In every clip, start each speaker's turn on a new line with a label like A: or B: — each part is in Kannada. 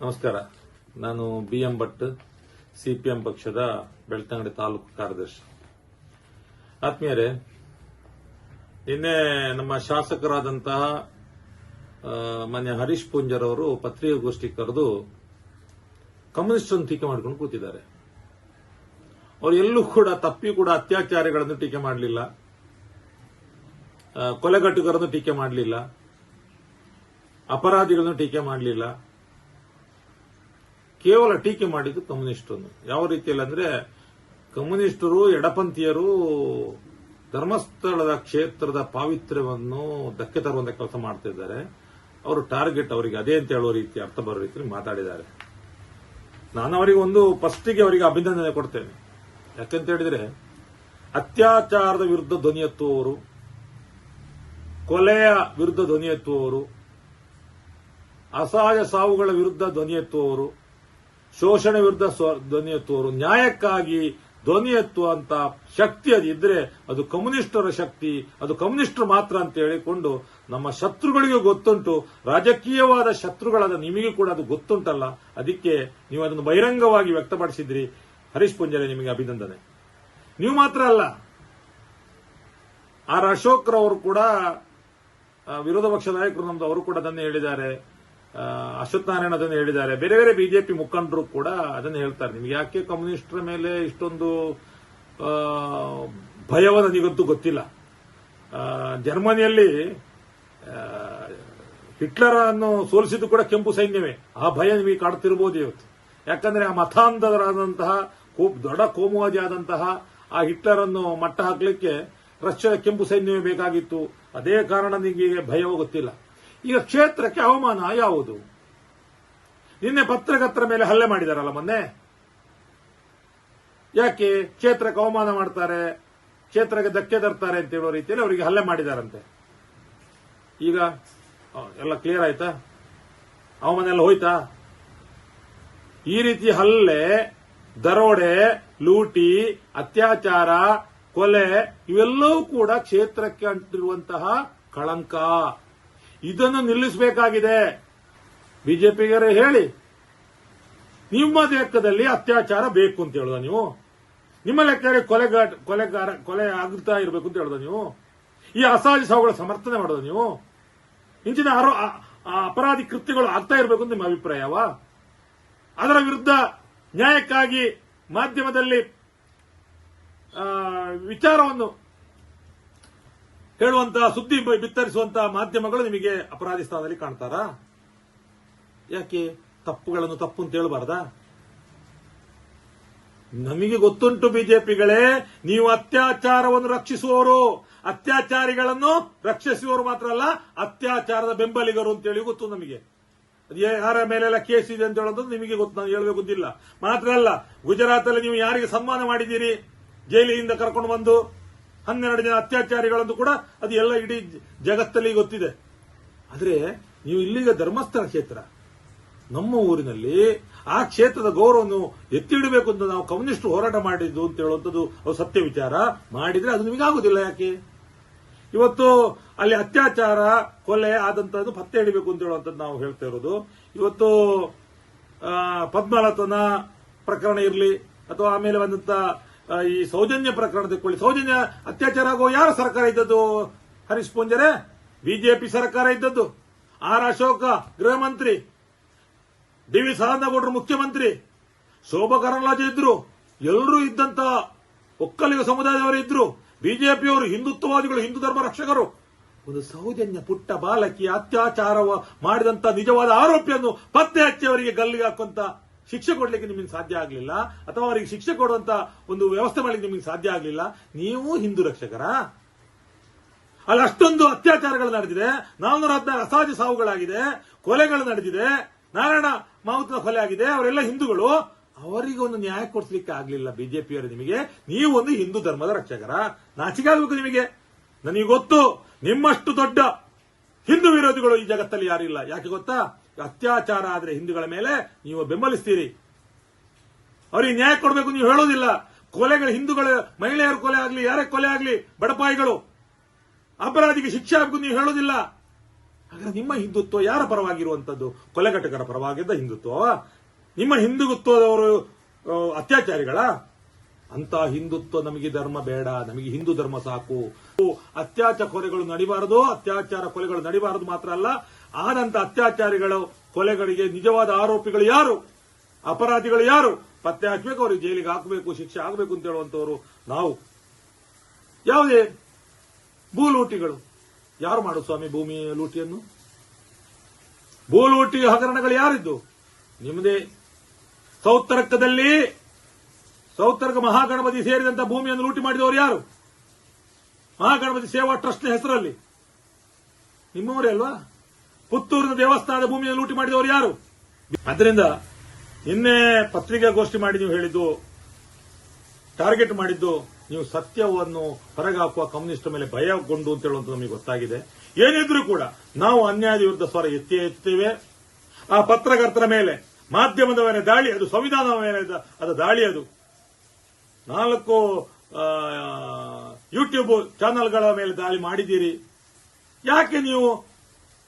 A: ನಮಸ್ಕಾರ. ನಾನು ಬಿ ಎಂ ಭಟ್ ಸಿಪಿಎಂ ಪಕ್ಷದ ಬೆಳ್ತಂಗಡಿ ತಾಲೂಕು ಕಾರ್ಯದರ್ಶಿ. ಆತ್ಮೀಯರೇ, ನಿನ್ನೆ ನಮ್ಮ ಶಾಸಕರಾದಂತಹ ಮನೆ ಮಾನ್ಯ ಹರೀಶ್ ಪೂಂಜರ್ ಅವರು ಪತ್ರಿಕಾಗೋಷ್ಠಿ ಕರೆದು ಕಮ್ಯುನಿಸ್ಟ್ ಟೀಕೆ ಮಾಡ್ಕೊಂಡು ಕೂತಿದ್ದಾರೆ. ಅವರು ಎಲ್ಲೂ ಕೂಡ ತಪ್ಪಿ ಕೂಡ ಅತ್ಯಾಚಾರಿಗಳನ್ನು ಟೀಕೆ ಮಾಡಲಿಲ್ಲ. ಕೊಲೆಗಟ್ಟುಗಳನ್ನು ಟೀಕೆ ಮಾಡಲಿಲ್ಲ. ಅಪರಾಧಿಗಳನ್ನು ಟೀಕೆ ಮಾಡಲಿಲ್ಲ. ಕೇವಲ ಟೀಕೆ ಮಾಡಿದ್ದು ಕಮ್ಯುನಿಸ್ಟನ್ನು. ಯಾವ ರೀತಿಯಲ್ಲಿ ಅಂದ್ರೆ ಕಮ್ಯುನಿಸ್ಟರು, ಎಡಪಂಥೀಯರು ಧರ್ಮಸ್ಥಳದ ಕ್ಷೇತ್ರದ ಪಾವಿತ್ರ್ಯವನ್ನು ಧಕ್ಕೆ ತರುವಂತ ಕೆಲಸ ಮಾಡ್ತಿದ್ದಾರೆ ಅವರು ಟಾರ್ಗೆಟ್ ಅವರಿಗೆ ಅದೇ ಅಂತ ಹೇಳುವ ರೀತಿ, ಅರ್ಥ ಬರೋ ರೀತಿಯಲ್ಲಿ ಮಾತಾಡಿದ್ದಾರೆ. ನಾನು ಅವರಿಗೆ ಒಂದು ಫಸ್ಟಿಗೆ ಅವರಿಗೆ ಅಭಿನಂದನೆ ಕೊಡ್ತೇನೆ. ಯಾಕಂತ ಹೇಳಿದ್ರೆ, ಅತ್ಯಾಚಾರದ ವಿರುದ್ಧ ಧ್ವನಿ ಎತ್ತುವವರು, ಕೊಲೆಯ ವಿರುದ್ಧ ಧ್ವನಿ ಎತ್ತುವವರು, ಅಸಹಾಯ ಸಾವುಗಳ ವಿರುದ್ಧ ಧ್ವನಿ ಎತ್ತುವವರು ಶೋಷಣೆ ವಿರುದ್ಧ ಧ್ವನಿ ಎತ್ತುವರು ನ್ಯಾಯಕ್ಕಾಗಿ ಧ್ವನಿ ಎತ್ತುವಂತ ಶಕ್ತಿ ಅದು ಇದ್ರೆ ಅದು ಕಮ್ಯುನಿಸ್ಟರ ಶಕ್ತಿ, ಅದು ಕಮ್ಯುನಿಸ್ಟರು ಮಾತ್ರ ಅಂತ ಹೇಳಿಕೊಂಡು ನಮ್ಮ ಶತ್ರುಗಳಿಗೂ ಗೊತ್ತುಂಟು. ರಾಜಕೀಯವಾದ ಶತ್ರುಗಳಾದ ನಿಮಗೆ ಕೂಡ ಅದು ಗೊತ್ತುಂಟಲ್ಲ. ಅದಕ್ಕೆ ನೀವು ಅದನ್ನು ಬಹಿರಂಗವಾಗಿ ವ್ಯಕ್ತಪಡಿಸಿದ್ರಿ. ಹರೀಶ್ ಪುಂಜರೆ ನಿಮಗೆ ಅಭಿನಂದನೆ. ನೀವು ಮಾತ್ರ ಅಲ್ಲ. ಆರ್ ಅಶೋಕ್ ರವರು ಕೂಡ ವಿರೋಧ ಪಕ್ಷ ನಾಯಕರು ನಮ್ದು, ಅವರು ಕೂಡ ಅದನ್ನೇ ಹೇಳಿದ್ದಾರೆ. ಅಶ್ವಥ್ ನಾರಾಯಣ ಅದನ್ನು ಹೇಳಿದ್ದಾರೆ. ಬೇರೆ ಬೇರೆ ಬಿಜೆಪಿ ಮುಖಂಡರು ಕೂಡ ಅದನ್ನು ಹೇಳ್ತಾರೆ. ನಿಮ್ಗೆ ಯಾಕೆ ಕಮ್ಯುನಿಸ್ಟರ ಮೇಲೆ ಇಷ್ಟೊಂದು ಭಯವ ನನಗಂತೂ ಗೊತ್ತಿಲ್ಲ. ಜರ್ಮನಿಯಲ್ಲಿ ಹಿಟ್ಲರ್ ಅನ್ನು ಸೋಲಿಸಿದ್ದು ಕೂಡ ಕೆಂಪು ಸೈನ್ಯವೇ. ಆ ಭಯ ನಿಮಗೆ ಕಾಡ್ತಿರ್ಬೋದು ಇವತ್ತು. ಯಾಕಂದ್ರೆ ಆ ಮತಾಂಧರಾದಂತಹ ದೊಡ್ಡ ಕೋಮುವಾದಿ ಆದಂತಹ ಆ ಹಿಟ್ಲರ್ ಅನ್ನು ಮಟ್ಟ ಹಾಕಲಿಕ್ಕೆ ರಷ್ಯಾದ ಕೆಂಪು ಸೈನ್ಯವೇ ಬೇಕಾಗಿತ್ತು. ಅದೇ ಕಾರಣ ನಿಮಗೆ ಭಯವೂ ಗೊತ್ತಿಲ್ಲ. ಈಗ ಕ್ಷೇತ್ರಕ್ಕೆ ಅವಮಾನ ಯಾವುದು? ನಿನ್ನೆ ಪತ್ರಕರ್ತರ ಮೇಲೆ ಹಲ್ಲೆ ಮಾಡಿದಾರಲ್ಲ ಮೊನ್ನೆ? ಯಾಕೆ ಕ್ಷೇತ್ರಕ್ಕೆ ಅವಮಾನ ಮಾಡ್ತಾರೆ? ಕ್ಷೇತ್ರಕ್ಕೆ ಧಕ್ಕೆ ತರ್ತಾರೆ ಅಂತ ಹೇಳೋ ರೀತಿಯಲ್ಲಿ ಅವರಿಗೆ ಹಲ್ಲೆ ಮಾಡಿದಾರಂತೆ. ಈಗ ಎಲ್ಲ ಕ್ಲಿಯರ್ ಆಯ್ತಾ? ಅವಮಾನ ಎಲ್ಲ ಹೋಯ್ತಾ? ಈ ರೀತಿ ಹಲ್ಲೆ, ದರೋಡೆ, ಲೂಟಿ, ಅತ್ಯಾಚಾರ, ಕೊಲೆ ಇವೆಲ್ಲವೂ ಕೂಡ ಕ್ಷೇತ್ರಕ್ಕೆ ಅಂಟಿರುವಂತಹ ಕಳಂಕ. ಇದನ್ನು ನಿಲ್ಲಿಸಬೇಕಾಗಿದೆ. ಬಿಜೆಪಿಗರೇ ಹೇಳಿ. ನಿಮ್ಮ ಲೆಕ್ಕದಲ್ಲಿ ಅತ್ಯಾಚಾರ ಬೇಕು ಅಂತ ಹೇಳುದ ನೀವು. ನಿಮ್ಮ ಲೆಕ್ಕದಲ್ಲಿ ಕೊಲೆಗಾಟ ಕೊಲೆಗಾರ ಕೊಲೆ ಆಗುತ್ತಾ ಇರಬೇಕು ಅಂತ ಹೇಳುದ ನೀವು. ಈ ಅಸಹಜ ಸಾವುಗಳ ಸಮರ್ಥನೆ ಮಾಡೋದ ನೀವು. ಇಂಚಿನ ಅಪರಾಧಿ ಕೃತ್ಯಗಳು ಆಗ್ತಾ ಇರಬೇಕು ಅಂತ ನಿಮ್ಮ ಅಭಿಪ್ರಾಯವ? ಅದರ ವಿರುದ್ಧ ನ್ಯಾಯಕ್ಕಾಗಿ ಮಾಧ್ಯಮದಲ್ಲಿ ವಿಚಾರವನ್ನು ಹೇಳುವಂತಹ ಸುದ್ದಿ ಬಿತ್ತರಿಸುವಂತಹ ಮಾಧ್ಯಮಗಳು ನಿಮಗೆ ಅಪರಾಧಿ ಸ್ಥಾನದಲ್ಲಿ ಕಾಣ್ತಾರಾ? ಯಾಕೆ? ತಪ್ಪುಗಳನ್ನು ತಪ್ಪು ಅಂತ ಹೇಳಬಾರ್ದಾ? ನಮಗೆ ಗೊತ್ತುಂಟು ಬಿಜೆಪಿಗಳೇ, ನೀವು ಅತ್ಯಾಚಾರವನ್ನು ರಕ್ಷಿಸುವವರು. ಅತ್ಯಾಚಾರಿಗಳನ್ನು ರಕ್ಷಿಸುವವರು ಮಾತ್ರ ಅಲ್ಲ, ಅತ್ಯಾಚಾರದ ಬೆಂಬಲಿಗರು ಅಂತ ಹೇಳಿ ಗೊತ್ತು ನಮಗೆ. ಯಾರ ಮೇಲೆಲ್ಲ ಕೇಸ್ ಇದೆ ಅಂತ ಹೇಳೋದು ನಿಮಗೆ ಗೊತ್ತು, ನಾನು ಹೇಳಬೇಕು ಗೊತ್ತಿಲ್ಲ ಮಾತ್ರ ಅಲ್ಲ ಗುಜರಾತ್ ಅಲ್ಲಿ ನೀವು ಯಾರಿಗೆ ಸನ್ಮಾನ ಮಾಡಿದ್ದೀರಿ? ಜೈಲಿನಿಂದ ಕರ್ಕೊಂಡು ಬಂದು? ಹನ್ನೆರಡು ಜನ ಅತ್ಯಾಚಾರಿಗಳಂದು ಕೂಡ ಅದು ಎಲ್ಲ ಇಡೀ ಜಗತ್ತಲ್ಲಿ ಗೊತ್ತಿದೆ. ಆದರೆ ನೀವು ಇಲ್ಲಿಗ ಧರ್ಮಸ್ಥಳ ಕ್ಷೇತ್ರ, ನಮ್ಮ ಊರಿನಲ್ಲಿ ಆ ಕ್ಷೇತ್ರದ ಗೌರವವನ್ನು ಎತ್ತಿಡಬೇಕು ಅಂತ ನಾವು ಕಮ್ಯುನಿಸ್ಟ್ ಹೋರಾಟ ಮಾಡಿದ್ದು ಅಂತ ಹೇಳುವಂಥದ್ದು ಸತ್ಯ ವಿಚಾರ. ಮಾಡಿದ್ರೆ ಅದು ನಿಮಗಾಗುದಿಲ್ಲ ಯಾಕೆ? ಇವತ್ತು ಅಲ್ಲಿ ಅತ್ಯಾಚಾರ, ಕೊಲೆ ಆದಂತಹದ್ದು ಪತ್ತೆ ಹಿಡಿಬೇಕು ಅಂತ ಹೇಳುವಂಥದ್ದು ನಾವು ಹೇಳ್ತಾ ಇರೋದು. ಇವತ್ತು ಪದ್ಮಲತನ ಪ್ರಕರಣ ಇರಲಿ, ಅಥವಾ ಆಮೇಲೆ ಬಂದಂತ ಈ ಸೌಜನ್ಯ ಪ್ರಕರಣ ತೆಕ್ಕೊಳ್ಳಿ ಸೌಜನ್ಯ ಅತ್ಯಾಚಾರ ಆಗೋ ಯಾರ ಸರ್ಕಾರ ಇದ್ದದ್ದು? ಹರೀಶ್ ಪೂಂಜರೆ, ಬಿಜೆಪಿ ಸರ್ಕಾರ ಇದ್ದದ್ದು. ಆರ್ ಅಶೋಕ, ಗೃಹ ಮಂತ್ರಿ, ಡಿ ವಿ ಸದಾನಂದಗೌಡರು ಮುಖ್ಯಮಂತ್ರಿ, ಶೋಭಾ ಕರಂದ್ಲಾಜೆ ಇದ್ರು. ಎಲ್ಲರೂ ಇದ್ದಂತ ಒಕ್ಕಲಿಗ ಸಮುದಾಯದವರು ಇದ್ರು. ಬಿಜೆಪಿಯವರು ಹಿಂದುತ್ವವಾದಿಗಳು, ಹಿಂದೂ ಧರ್ಮ ರಕ್ಷಕರು. ಒಂದು ಸೌಜನ್ಯ ಪುಟ್ಟ ಬಾಲಕಿ ಅತ್ಯಾಚಾರ ಮಾಡಿದಂತ ನಿಜವಾದ ಆರೋಪಿಯನ್ನು ಪತ್ತೆ ಹಚ್ಚಿ ಅವರಿಗೆ ಗಲ್ಲಿಗೆ ಹಾಕುವಂತ ಶಿಕ್ಷೆ ಕೊಡ್ಲಿಕ್ಕೆ ನಿಮಗೆ ಸಾಧ್ಯ ಆಗಲಿಲ್ಲ, ಅಥವಾ ಅವರಿಗೆ ಶಿಕ್ಷೆ ಕೊಡುವಂತ ಒಂದು ವ್ಯವಸ್ಥೆ ಮಾಡಲಿಕ್ಕೆ ನಿಮಗೆ ಸಾಧ್ಯ ಆಗಲಿಲ್ಲ, ನೀವು ಹಿಂದೂ ರಕ್ಷಕರ. ಅಲ್ಲಿ ಅಷ್ಟೊಂದು ಅತ್ಯಾಚಾರಗಳು ನಡೆದಿದೆ ನಾನ್ನೂರ ಹದಿನಾರು ಅಸಹಜ ಸಾವುಗಳಾಗಿದೆ, ಕೊಲೆಗಳು ನಡೆದಿದೆ, ನಾರಾಯಣ ಮಾವುತನ ಕೊಲೆ ಆಗಿದೆ, ಅವರೆಲ್ಲ ಹಿಂದೂಗಳು. ಅವರಿಗೆ ಒಂದು ನ್ಯಾಯ ಕೊಡಿಸ್ಲಿಕ್ಕೆ ಆಗ್ಲಿಲ್ಲ ಬಿಜೆಪಿಯವರು ನಿಮಗೆ. ನೀವು ಒಂದು ಹಿಂದೂ ಧರ್ಮದ ರಕ್ಷಕರ. ನಾಚಿಕೆ ಆಗಬೇಕು ನಿಮಗೆ. ನನಗೆ ಗೊತ್ತು, ನಿಮ್ಮಷ್ಟು ದೊಡ್ಡ ಹಿಂದೂ ವಿರೋಧಿಗಳು ಈ ಜಗತ್ತಲ್ಲಿ ಯಾರಿಲ್ಲ ಯಾಕೆ ಗೊತ್ತಾ? ಅತ್ಯಾಚಾರ ಆದ್ರೆ ಹಿಂದೂಗಳ ಮೇಲೆ ನೀವು ಬೆಂಬಲಿಸ್ತೀರಿ. ಅವರಿಗೆ ನ್ಯಾಯ ಕೊಡಬೇಕು ನೀವು ಹೇಳೋದಿಲ್ಲ. ಕೊಲೆಗಳು ಹಿಂದೂಗಳ, ಮಹಿಳೆಯರ ಕೊಲೆ ಆಗಲಿ, ಯಾರೇ ಕೊಲೆ ಆಗಲಿ ಬಡಪಾಯಿಗಳು ಅಪರಾಧಿಗೆ ಶಿಕ್ಷೆ ಆಗಬೇಕು ನೀವು ಹೇಳೋದಿಲ್ಲ. ಹಾಗಾದ್ರೆ ನಿಮ್ಮ ಹಿಂದುತ್ವ ಯಾರ ಪರವಾಗಿರುವಂತದ್ದು ಕೊಲೆಗಟ್ಟಕರ ಪರವಾಗಿದ್ದ ಹಿಂದುತ್ವ ನಿಮ್ಮ ಹಿಂದುತ್ವದವರು ಅತ್ಯಾಚಾರಿಗಳ? ಅಂತ ಹಿಂದುತ್ವ ನಮಗೆ ಧರ್ಮ ಬೇಡ. ನಮಗೆ ಹಿಂದೂ ಧರ್ಮ ಸಾಕು. ಅತ್ಯಾಚಾರ ಕೊಲೆಗಳು ನಡಿಬಾರದು. ಅತ್ಯಾಚಾರ ಕೊಲೆಗಳು ನಡಿಬಾರದು ಮಾತ್ರ ಅಲ್ಲ. ಆದಂತ ಅತ್ಯಾಚಾರಿಗಳು, ಕೊಲೆಗಳಿಗೆ ನಿಜವಾದ ಆರೋಪಿಗಳು ಯಾರು? ಅಪರಾಧಿಗಳು ಯಾರು? ಪತ್ತೆ ಹಾಕಬೇಕು, ಅವ್ರಿಗೆ ಜೈಲಿಗೆ ಹಾಕಬೇಕು, ಶಿಕ್ಷೆ ಆಗಬೇಕು ಅಂತ ಹೇಳುವಂತವರು ನಾವು. ಯಾವುದೇ ಭೂ ಲೂಟಿಗಳು ಯಾರು ಮಾಡು ಸ್ವಾಮಿ ಭೂಮಿ ಲೂಟಿಯನ್ನು? ಭೂ ಲೂಟಿ ಹಗರಣಗಳು ಯಾರಿದ್ದು? ನಿಮ್ಮದೇ ಸೌತ್ತರಕ್ಕದಲ್ಲಿ ಸೌತರ್ಕ ಮಹಾಗಣಪತಿ ಸೇರಿದಂತ ಭೂಮಿಯನ್ನು ಲೂಟಿ ಮಾಡಿದವರು ಯಾರು? ಮಹಾಗಣಪತಿ ಸೇವಾ ಟ್ರಸ್ಟ್ ಹೆಸರಲ್ಲಿ. ನಿಮ್ಮವರೇ ಅಲ್ವಾ? ಪುತ್ತೂರಿನ ದೇವಸ್ಥಾನದ ಭೂಮಿಯನ್ನು ಲೂಟಿ ಮಾಡಿದವರು ಯಾರು? ಅದರಿಂದ ನಿನ್ನೆ ಪತ್ರಿಕಾಗೋಷ್ಠಿ ಮಾಡಿ ನೀವು ಹೇಳಿದ್ದು, ಟಾರ್ಗೆಟ್ ಮಾಡಿದ್ದು, ನೀವು ಸತ್ಯವನ್ನು ಹೊರಗಾಕುವ ಕಮ್ಯುನಿಸ್ಟ್ ಮೇಲೆ ಭಯಗೊಂಡು ಅಂತ ಹೇಳುವಂತ ನಮಗೆ ಗೊತ್ತಾಗಿದೆ. ಏನಿದ್ರೂ ಕೂಡ ನಾವು ಅನ್ಯಾಯದ ವಿರುದ್ಧ ಸ್ವರ ಎತ್ತಿ ಎತ್ತೇವೆ ಆ ಪತ್ರಕರ್ತರ ಮೇಲೆ, ಮಾಧ್ಯಮದ ಮೇಲೆ ದಾಳಿ, ಅದು ಸಂವಿಧಾನದ ಮೇಲೆ ಅದು ದಾಳಿ ಅದು. ನಾಲ್ಕು ಯೂಟ್ಯೂಬ್ ಚಾನೆಲ್ಗಳ ಮೇಲೆ ದಾಳಿ ಮಾಡಿದ್ದೀರಿ. ಯಾಕೆ ನೀವು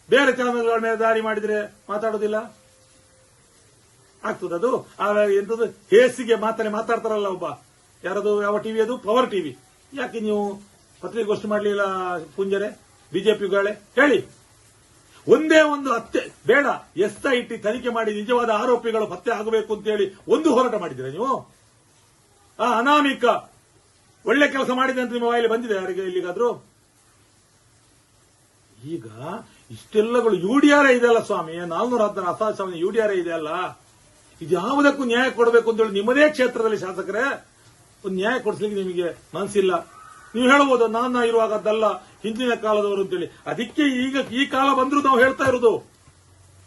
A: ಬೇರೆ ಕೆಲಸಗಳ ಮೇಲೆ ದಾರಿ ಮಾಡಿದ್ರೆ ಮಾತಾಡೋದಿಲ್ಲ? ಆಗ್ತದದು ಎಂತದ್ದು ಹೇಸಿಗೆ ಮಾತಾಡಿ ಮಾತಾಡ್ತಾರಲ್ಲ ಒಬ್ಬ. ಯಾರದು? ಯಾವ ಟಿವಿ ಅದು? Power TV. ಯಾಕೆ ನೀವು ಪತ್ರಿಕಾಗೋಷ್ಠಿ ಮಾಡಲಿಲ್ಲ ಪುಂಜರೆ? ಬಿಜೆಪಿಗಳೇ ಹೇಳಿ. ಒಂದೇ ಒಂದು ಹತ್ಯೆ. ಬೇಡ. ಎಸ್ಐಟಿ ತನಿಖೆ ಮಾಡಿ ನಿಜವಾದ ಆರೋಪಿಗಳು ಪತ್ತೆ ಆಗಬೇಕು ಅಂತ ಹೇಳಿ ಒಂದು ಹೋರಾಟ ಮಾಡಿದ್ದೀರಾ ನೀವು? ಆ ಅನಾಮಿಕ ಒಳ್ಳೆ ಕೆಲಸ ಮಾಡಿದೆ ಅಂತ ನಿಮ್ಮ ಬಾಯಲ್ಲಿ ಬಂದಿದೆ ಯಾರಿಗೆ ಇಲ್ಲಿಗಾದ್ರೂ? ಈಗ ಇಷ್ಟೆಲ್ಲಗಳು ಯು ಡಿ ಆರ್ ಇದೆಯಲ್ಲ ಸ್ವಾಮಿ? ನಾಲ್ನೂರ ಹದಿನಾರು ಡಿ ಆರ್ ಇದೆಯಲ್ಲ ಇದು ಯಾವುದಕ್ಕೂ ನ್ಯಾಯ ಕೊಡಬೇಕು ಅಂತೇಳಿ ನಿಮ್ಮದೇ ಕ್ಷೇತ್ರದಲ್ಲಿ ಶಾಸಕರೇ, ಒಂದು ನ್ಯಾಯ ಕೊಡಿಸ್ಲಿಕ್ಕೆ ನಿಮಗೆ ಮನಸ್ಸಿಲ್ಲ ನೀವು ಹೇಳಬಹುದು ನಾನು ಇರುವಾಗ ಅದಲ್ಲ ಹಿಂದಿನ ಕಾಲದವರು ಅಂತೇಳಿ. ಅದಕ್ಕೆ ಈಗ ಈ ಕಾಲ ಬಂದ್ರು ನಾವು ಹೇಳ್ತಾ ಇರೋದು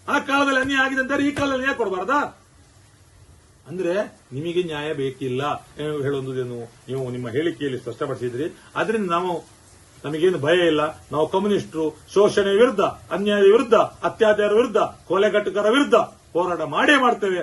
A: ಆ ಕಾಲದಲ್ಲಿ ಅನ್ಯಾಯ ಆಗಿದೆ ಅಂತಾರೆ ಈ ಕಾಲದಲ್ಲಿ ನ್ಯಾಯ ಕೊಡಬಾರ್ದಾ? ಅಂದ್ರೆ ನಿಮಗೆ ನ್ಯಾಯ ಬೇಕಿಲ್ಲ. ಹೇಳೋದೇನು ನೀವು ನಿಮ್ಮ ಹೇಳಿಕೆಯಲ್ಲಿ ಸ್ಪಷ್ಟಪಡಿಸಿದ್ರಿ. ಅದರಿಂದ ನಾವು ನಮಗೇನು ಭಯ ಇಲ್ಲ. ನಾವು ಕಮ್ಯುನಿಸ್ಟರು, ಶೋಷಣೆ ವಿರುದ್ಧ, ಅನ್ಯಾಯದ ವಿರುದ್ಧ, ಅತ್ಯಾಚಾರ ವಿರುದ್ಧ ಕೊಲೆಗಟ್ಟಕರ ವಿರುದ್ಧ ಹೋರಾಟ ಮಾಡೇ ಮಾಡ್ತೇವೆ.